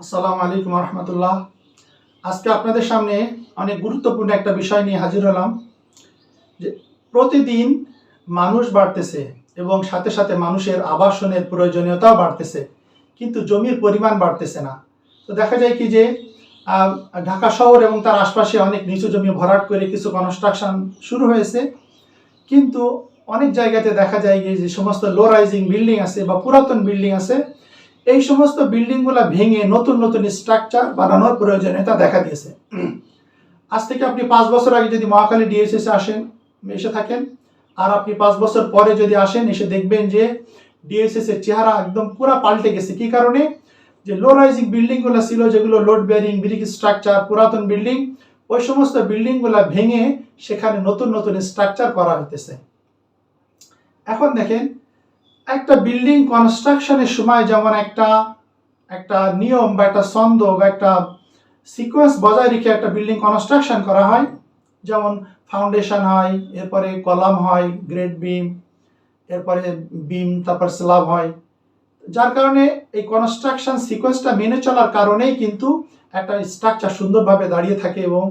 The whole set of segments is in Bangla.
আসসালামু আলাইকুম রহমতুল্লাহ আজকে আপনাদের সামনে অনেক গুরুত্বপূর্ণ একটা বিষয় নিয়ে হাজির হলাম যে প্রতিদিন মানুষ বাড়তেছে এবং সাথে সাথে মানুষের আবাসনের প্রয়োজনীয়তাও বাড়তেছে, কিন্তু জমির পরিমাণ বাড়তেছে না। তো দেখা যায় কি যে ঢাকা শহর এবং তার আশপাশে অনেক নিচু জমি ভরাট করে কিছু কনস্ট্রাকশন শুরু হয়েছে। কিন্তু অনেক জায়গাতে দেখা যায় যে সমস্ত লো রাইজিং বিল্ডিং আছে বা পুরাতন বিল্ডিং আছে এই সমস্ত বিল্ডিংগুলো ভেঙে নতুন নতুন স্ট্রাকচার বানানোর প্রয়োজনীয়তা দেখা দিয়েছে। আজ থেকে আপনি পাঁচ বছর আগে যদি মহাখালী ডিএসএসে আসেন, এসে থাকেন, আর আপনি পাঁচ বছর পরে যদি আসেন, এসে দেখবেন যে ডিএসএস এর চেহারা একদম পুরো পাল্টে গেছে। কি কারণে? যে লো রাইজিং বিল্ডিংগুলো ছিল, যেগুলো লোড বেয়ারিং ব্রিক স্ট্রাকচার পুরাতন বিল্ডিং, ওই সমস্ত বিল্ডিংগুলো ভেঙে সেখানে নতুন নতুন স্ট্রাকচার করা হইতেছে। এখন দেখেন একটা বিল্ডিং কনস্ট্রাকশনের সময় যেমন একটা একটা নিয়ম বা একটা ছন্দ বা একটা সিকোয়েন্স বজায় রেখে একটা বিল্ডিং কনস্ট্রাকশন করা হয়। যেমন ফাউন্ডেশন হয়, এরপরে কলাম হয় গ্রেড বিম এরপরে বিম তারপর স্ল্যাব হয়। যার কারণে এই কনস্ট্রাকশন সিকোয়েন্সটা মেনে চলার কারণেই কিন্তু একটা স্ট্রাকচার সুন্দরভাবে দাঁড়িয়ে থাকে এবং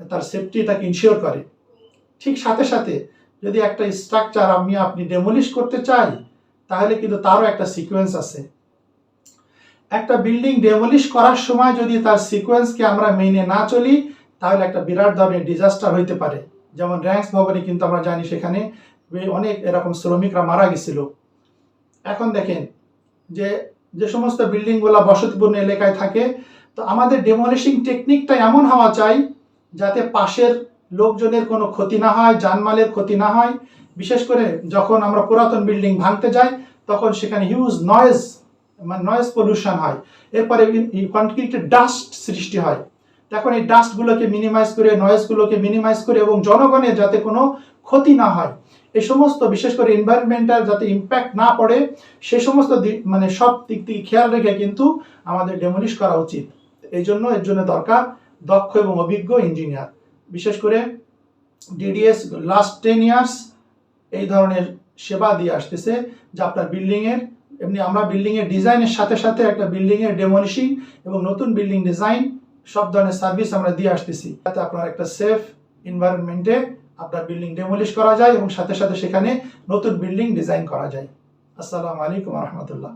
তার সেফটিটাকে ইনশিওর করে। ঠিক সাথে সাথে যদি একটা স্ট্রাকচার আমি আপনি ডেমোলিশ করতে চাই তাহলে কিন্তু তারও একটা সিকোয়েন্স আছে। একটা বিল্ডিং ডেমলিশ করার সময় যদি তার সিকোয়েন্সকে আমরা মেনে না চলি, তাহলে একটা বিরাট ধরনের ডিজাস্টার হইতে পারে। যেমন র্যাঙ্কস ভবনে কিন্তু আমরা জানি সেখানে অনেক এরকম শ্রমিকরা মারা গেছিল। এখন দেখেন যে যে সমস্ত বিল্ডিংগুলো বসতিপূর্ণ এলাকায় থাকে, তো আমাদের ডেমোলিশিং টেকনিকটা এমন হওয়া চাই যাতে পাশের লোকজনের কোনো ক্ষতি না হয় জানমালের ক্ষতি না হয় বিশেষ করে যখন আমরা পুরাতন বিল্ডিং ভাঙতে যাই, তখন সেখানে হিউজ নয়েজ মানে নয়েজ পলিউশন হয়। এরপরে কনক্রিটের ডাস্ট সৃষ্টি হয়। তখন এই ডাস্টগুলোকে মিনিমাইজ করে নয়েজগুলোকে মিনিমাইজ করে এবং জনগণের যাতে কোনো ক্ষতি না হয়, এই সমস্ত বিশেষ করে এনভায়রনমেন্টাল যাতে ইম্প্যাক্ট না পড়ে, সে সমস্ত মানে সব দিক থেকে খেয়াল রেখে কিন্তু আমাদের ডেমোলিশ করা উচিত। এই জন্য, এর জন্য দরকার দক্ষ এবং অভিজ্ঞ ইঞ্জিনিয়ার বিশেষ করে ডিডিএস লাস্ট টেন ইয়ার্স এই ধরনের সেবা দিয়ে আসতেছে যে আপনার বিল্ডিংয়ের এমনি আমরা বিল্ডিংয়ের ডিজাইনের সাথে সাথে একটা বিল্ডিংয়ের ডেমোলিশিং এবং নতুন বিল্ডিং ডিজাইন সব ধরনের সার্ভিস আমরা দিয়ে আসতেছি। যাতে আপনার একটা সেফ এনভায়রনমেন্টে আপনার বিল্ডিং ডেমোলিশ করা যায় এবং সাথে সাথে সেখানে নতুন বিল্ডিং ডিজাইন করা যায়। আসসালামু আলাইকুম রহমতুল্লাহ।